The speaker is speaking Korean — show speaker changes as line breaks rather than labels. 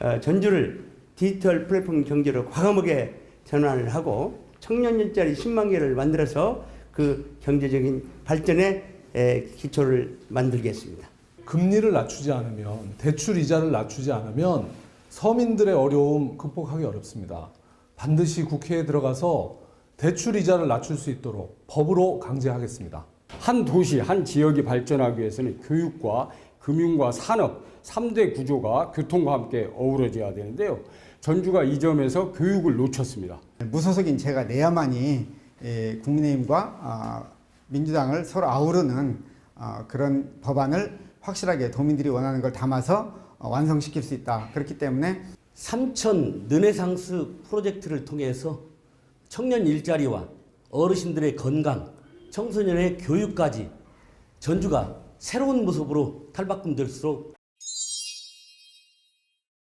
어, 전주를 디지털 플랫폼 경제로 과감하게 전환을 하고 청년 일자리 10만 개를 만들어서 그 경제적인 발전에 에, 기초를 만들겠습니다.
금리를 낮추지 않으면 대출 이자를 낮추지 않으면 서민들의 어려움 극복하기 어렵습니다. 반드시 국회에 들어가서 대출 이자를 낮출 수 있도록 법으로 강제하겠습니다.
한 도시, 한 지역이 발전하기 위해서는 교육과 금융과 산업, 3대 구조가 교통과 함께 어우러져야 되는데요. 전주가 이 점에서 교육을 놓쳤습니다.
무소속인 제가 내야만이 예, 국민의힘과 아, 민주당을 서로 아우르는 아, 그런 법안을 확실하게 도민들이 원하는 걸 담아서 어, 완성시킬 수 있다. 그렇기 때문에
삼천 르네상스 프로젝트를 통해서 청년 일자리와 어르신들의 건강, 청소년의 교육까지 전주가 새로운 모습으로 탈바꿈될수록